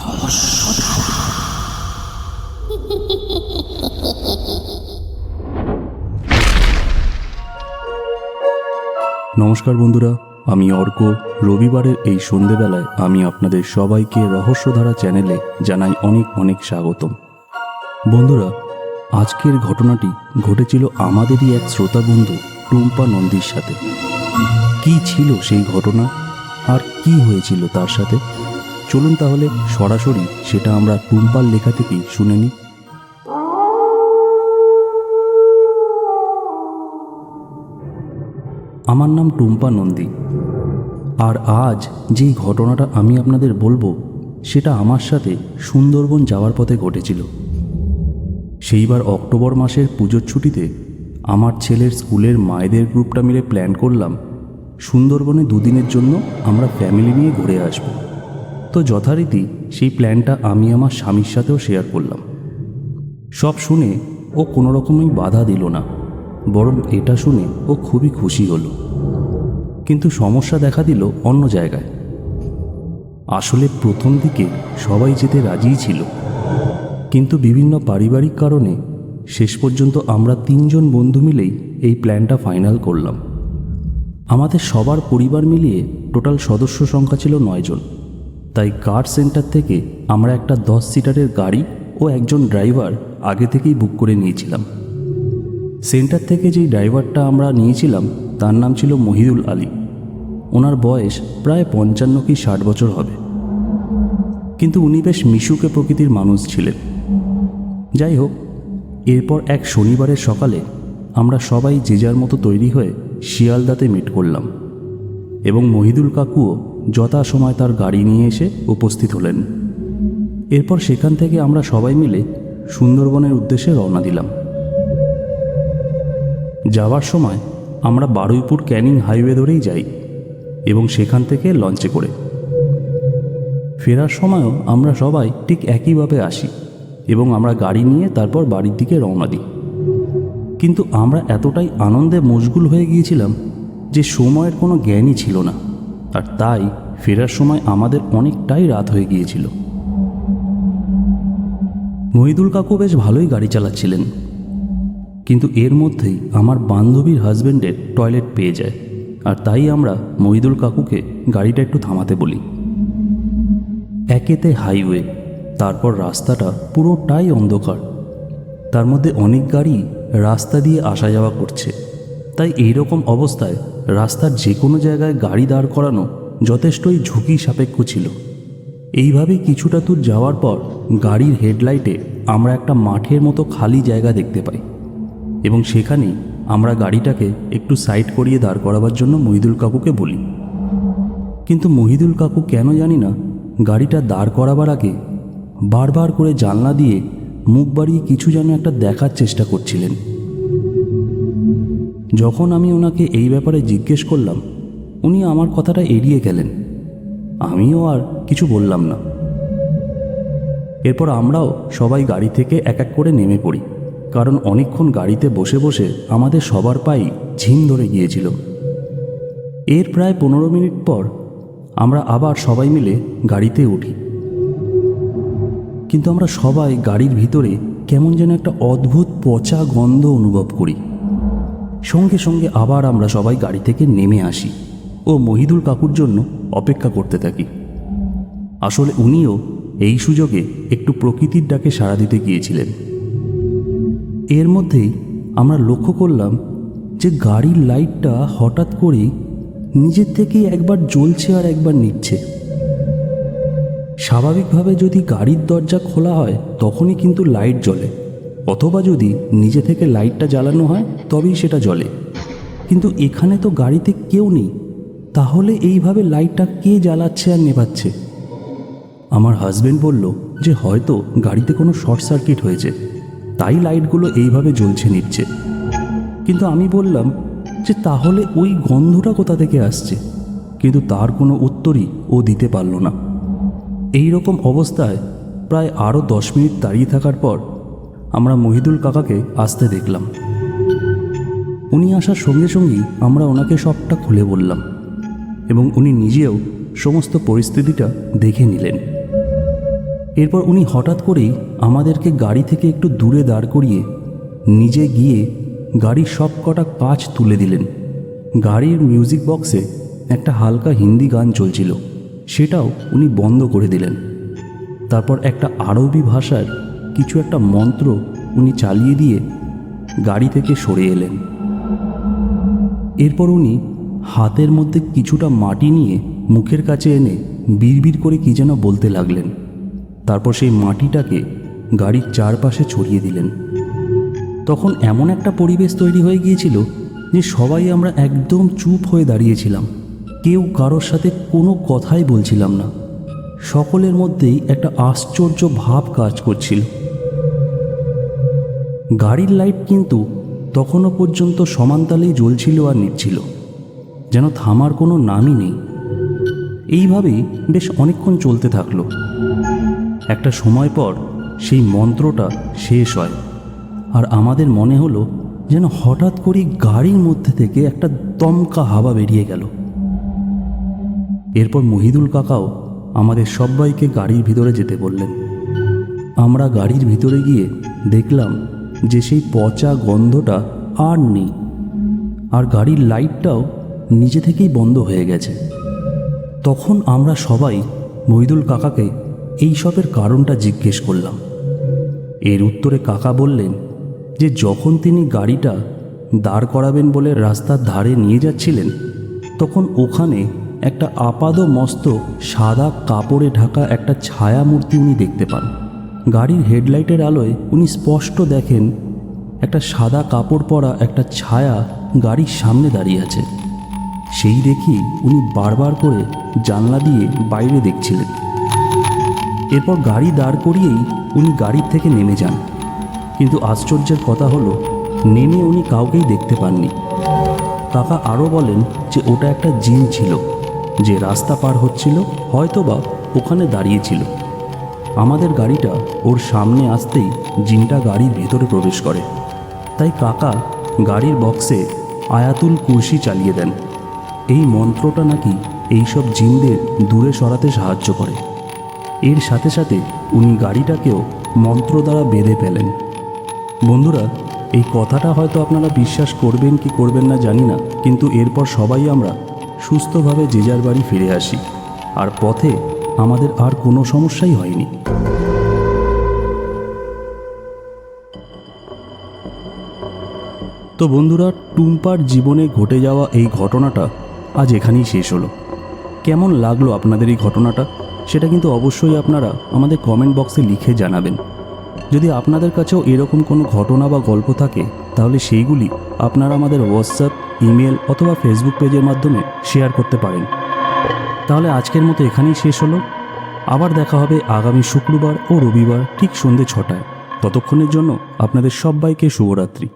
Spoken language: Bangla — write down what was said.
নমস্কার বন্ধুরা, আমি অর্ক। রবিবারের এই সন্ধেবেলায় আমি আপনাদের সবাইকে রহস্যধারা চ্যানেলে জানাই অনেক অনেক স্বাগতম। বন্ধুরা, আজকের ঘটনাটি ঘটেছিল আমাদেরই এক শ্রোতা বন্ধু টুম্পা নন্দীর সাথে। কি ছিল সেই ঘটনা? আর কি হয়েছিল তার সাথে? চলুন তাহলে সরাসরি সেটা আমরা টুম্পার লেখা থেকেই শুনে নিই। আমার নাম টুম্পা নন্দী। আর আজ যেই ঘটনাটা আমি আপনাদের বলব, সেটা আমার সাথে সুন্দরবন যাওয়ার পথে ঘটেছিল। সেইবার অক্টোবর মাসের পুজোর ছুটিতে আমার ছেলের স্কুলের মায়েদের গ্রুপটা মিলে প্ল্যান করলাম, সুন্দরবনে দুদিনের জন্য আমরা ফ্যামিলি নিয়ে ঘুরে আসব। তো যথারীতি সেই প্ল্যানটা আমি আমার স্বামীর সাথেও শেয়ার করলাম। সব শুনে ও কোনো রকমই বাধা দিল না, বরং এটা শুনে ও খুবই খুশি হলো। কিন্তু সমস্যা দেখা দিল অন্য জায়গায়। আসলে প্রথম দিকে সবাই যেতে রাজিই ছিল। কিন্তু বিভিন্ন পারিবারিক কারণে শেষ পর্যন্ত আমরা তিনজন বন্ধু মিলেই এই প্ল্যানটা ফাইনাল করলাম। আমাদের সবার পরিবার মিলিয়ে টোটাল সদস্য সংখ্যা ছিল নয়জন। তাই কার সেন্টার থেকে আমরা একটা দশ সিটারের গাড়ি ও একজন ড্রাইভার আগে থেকেই বুক করে নিয়েছিলাম। সেন্টার থেকে যেই ড্রাইভারটা আমরা নিয়েছিলাম, তার নাম ছিল মহিদুল আলী। ওনার বয়স প্রায় পঞ্চান্ন কি ষাট বছর হবে। কিন্তু উনি বেশ মিশুকে প্রকৃতির মানুষ ছিলেন। যাই হোক, এরপর এক শনিবারের সকালে আমরা সবাই যে যার মতো তৈরি হয়ে শিয়ালদাতে মিট করলাম এবং মহিদুল কাকুও যথাসময় তার গাড়ি নিয়ে এসে উপস্থিত হলেন। এরপর সেখান থেকে আমরা সবাই মিলে সুন্দরবনের উদ্দেশ্যে রওনা দিলাম। যাওয়ার সময় আমরা বারুইপুর ক্যানিং হাইওয়ে ধরেই যাই এবং সেখান থেকে লঞ্চে করে। ফেরার সময়ও আমরা সবাই ঠিক একইভাবে আসি এবং আমরা গাড়ি নিয়ে তারপর বাড়ির দিকে রওনা দিই। কিন্তু আমরা এতটাই আনন্দে মশগুল হয়ে গিয়েছিলাম যে সময়ের কোনো জ্ঞানই ছিল না। আর তাই ফেরার সময় আমাদের অনেকটাই রাত হয়ে গিয়েছিল। মহিদুল কাকু বেশ ভালোই গাড়ি চালাচ্ছিলেন। কিন্তু এর মধ্যেই আমার বান্ধবীর হাজবেন্ডের টয়লেট পেয়ে যায়। আর তাই আমরা মহিদুল কাকুকে গাড়িটা একটু থামাতে বলি। একেতে হাইওয়ে, তারপর রাস্তাটা পুরোটাই অন্ধকার। তার মধ্যে অনেক গাড়ি রাস্তা দিয়ে আসা যাওয়া করছে। তাই এই রকম অবস্থায় রাস্তার যে কোনো জায়গায় গাড়ি দাঁড় করানো যথেষ্টই ঝুঁকি সাপেক্ষ ছিল। এইভাবেই কিছুটা দূর যাওয়ার পর গাড়ির হেডলাইটে আমরা একটা মাঠের মতো খালি জায়গা দেখতে পাই এবং সেখানেই আমরা গাড়িটাকে একটু সাইড করিয়ে দাঁড় করাবার জন্য মহিদুল কাকুকে বলি। কিন্তু মহিদুল কাকু কেন জানি না গাড়িটা দাঁড় করাবার আগে বারবার করে জানলা দিয়ে মুখ বাড়িয়ে কিছু যেন একটা দেখার চেষ্টা করছিলেন। যখন আমি ওনাকে এই ব্যাপারে জিজ্ঞেস করলাম, উনি আমার কথাটা এড়িয়ে গেলেন। আমিও আর কিছু বললাম না। এরপর আমরাও সবাই গাড়ি থেকে এক এক করে নেমে পড়ি, কারণ অনেকক্ষণ গাড়িতে বসে বসে আমাদের সবার পাই ঝিম ধরে গিয়েছিল। এর প্রায় পনেরো মিনিট পর আমরা আবার সবাই মিলে গাড়িতে উঠি। কিন্তু আমরা সবাই গাড়ির ভিতরে কেমন যেন একটা অদ্ভুত পচা গন্ধ অনুভব করি। সঙ্গে সঙ্গে আবার আমরা সবাই গাড়ি থেকে নেমে আসি ও মহিদুল কাকুর জন্য অপেক্ষা করতে থাকি। আসলে উনিও এই সুযোগে একটু প্রকৃতির ডাকে সাড়া দিতে গিয়েছিলেন। এর মধ্যেই আমরা লক্ষ্য করলাম যে গাড়ির লাইটটা হঠাৎ করেই নিজের থেকেই একবার জ্বলছে আর একবার নিচ্ছে। স্বাভাবিকভাবে যদি গাড়ির দরজা খোলা হয়, তখনই কিন্তু লাইট জ্বলে। অথবা যদি নিজে থেকে লাইটটা জ্বালানো হয়, তবেই সেটা জ্বলে। কিন্তু এখানে তো গাড়িতে কেউ নেই। তাহলে এইভাবে লাইটটা কে জ্বালাচ্ছে আর নেভাচ্ছে? আমার হাজবেন্ড বলল যে হয়তো গাড়িতে কোনো শর্ট সার্কিট হয়েছে, তাই লাইটগুলো এইভাবে জ্বলছে নিচ্ছে কিন্তু আমি বললাম যে তাহলে ওই গন্ধটা কোথা থেকে আসছে? কিন্তু তার কোনো উত্তরই ও দিতে পারল না। এই রকম অবস্থায় প্রায় আরও দশ মিনিট দাঁড়িয়ে থাকার পর আমরা মহিদুল কাকাকে আসতে দেখলাম। উনি আসার সঙ্গে সঙ্গেই আমরা ওনাকে সবটা খুলে বললাম এবং উনি নিজেও সমস্ত পরিস্থিতিটা দেখে নিলেন। এরপর উনি হঠাৎ করেই আমাদেরকে গাড়ি থেকে একটু দূরে দাঁড় করিয়ে নিজে গিয়ে গাড়ির সব কটা কাঁচ তুলে দিলেন। গাড়ির মিউজিক বক্সে একটা হালকা হিন্দি গান চলছিল, সেটাও উনি বন্ধ করে দিলেন। তারপর একটা আরবি ভাষার কিছু একটা মন্ত্র উনি চালিয়ে দিয়ে গাড়ি থেকে সরে এলেন। এরপর উনি হাতের মধ্যে কিছুটা মাটি নিয়ে মুখের কাছে এনে বিড়বিড় করে কি যেন বলতে লাগলেন। তারপর সেই মাটিটাকে গাড়ির চারপাশে ছড়িয়ে দিলেন। তখন এমন একটা পরিবেশ তৈরি হয়ে গিয়েছিল যে সবাই আমরা একদম চুপ হয়ে দাঁড়িয়েছিলাম। কেউ কারোর সাথে কোনো কথাই বলছিলাম না। সকলের মধ্যেই একটা আশ্চর্য ভাব কাজ করছিল। গাড়ির লাইট কিন্তু তখনও পর্যন্ত সমানতালেই জ্বলছিল আর নিচ্ছিল। যেন থামার কোনো নামই নেই। এইভাবেই বেশ অনেকক্ষণ চলতে থাকল। একটা সময় পর সেই মন্ত্রটা শেষ হয় আর আমাদের মনে হলো যেন হঠাৎ করেই গাড়ির মধ্যে থেকে একটা দমকা হাওয়া বেরিয়ে গেল। এরপর মহিদুল কাকাও আমাদের সবাইকে গাড়ির ভিতরে যেতে বললেন। আমরা গাড়ির ভিতরে গিয়ে দেখলাম যে সেই পচা গন্ধটা আর নেই। আর গাড়ির লাইটটাও নিজে থেকেই বন্ধ হয়ে গেছে। তখন আমরা সবাই মহিদুল কাকাকে এই সবের কারণটা জিজ্ঞেস করলাম। এর উত্তরে কাকা বললেন যে যখন তিনি গাড়িটা দাঁড় করাবেন বলে রাস্তার ধারে নিয়ে যাচ্ছিলেন, তখন ওখানে একটা আপাদ মস্ত সাদা কাপড়ে ঢাকা একটা ছায়া মূর্তি উনি দেখতে পান। গাড়ির হেডলাইটের আলোয় উনি স্পষ্ট দেখেন একটা সাদা কাপড় পরা একটা ছায়া গাড়ির সামনে দাঁড়িয়ে আছে। সেই দেখি উনি বারবার করে জানলা দিয়ে বাইরে দেখছিলেন। এরপর গাড়ি দাঁড় করিয়েই উনি গাড়ির থেকে নেমে যান। কিন্তু আশ্চর্যের কথা হলো, নেমে উনি কাউকেই দেখতে পাননি। কাকা আরও বলেন যে ওটা একটা জিন ছিল, যে রাস্তা পার হচ্ছিল, হয়তোবা ওখানে দাঁড়িয়েছিল আমাদের গাড়িটা ওর সামনে আসতেই জিনটা গাড়ির ভেতরে প্রবেশ করে। তাই কাকা গাড়ির বক্সে আয়াতুল কুরসি চালিয়ে দেন। এই মন্ত্রটা নাকি এইসব জিনদের দূরে সরাতে সাহায্য করে। এর সাথে সাথে উনি গাড়িটাকেও মন্ত্র দ্বারা বেঁধে ফেলেন। বন্ধুরা, এই কথাটা হয়তো আপনারা বিশ্বাস করবেন কি করবেন না জানি না, কিন্তু এরপর সবাই আমরা সুস্থভাবে যে যার বাড়ি ফিরে আসি। আর পথে আমাদের আর কোনো সমস্যাই হয়নি। তো বন্ধুরা, টুম্পার জীবনে ঘটে যাওয়া এই ঘটনাটা আজ এখানেই শেষ হলো। কেমন লাগল আপনাদের এই ঘটনাটা? সেটা কিন্তু অবশ্যই আপনারা আমাদের কমেন্ট বক্সে লিখে জানাবেন। যদি আপনাদের কাছেও এরকম কোনো ঘটনা বা গল্প থাকে, তাহলে সেইগুলি আপনারা আমাদের হোয়াটসঅ্যাপ ইমেল অথবা ফেসবুক পেজের মাধ্যমে শেয়ার করতে পারেন। তাহলে আজকের মতো এখানেই শেষ হলো। আবার দেখা হবে আগামী শুক্রবার ও রবিবার ঠিক সন্ধে ছটায়। ততক্ষণের জন্য আপনাদের সবাইকে শুভরাত্রি।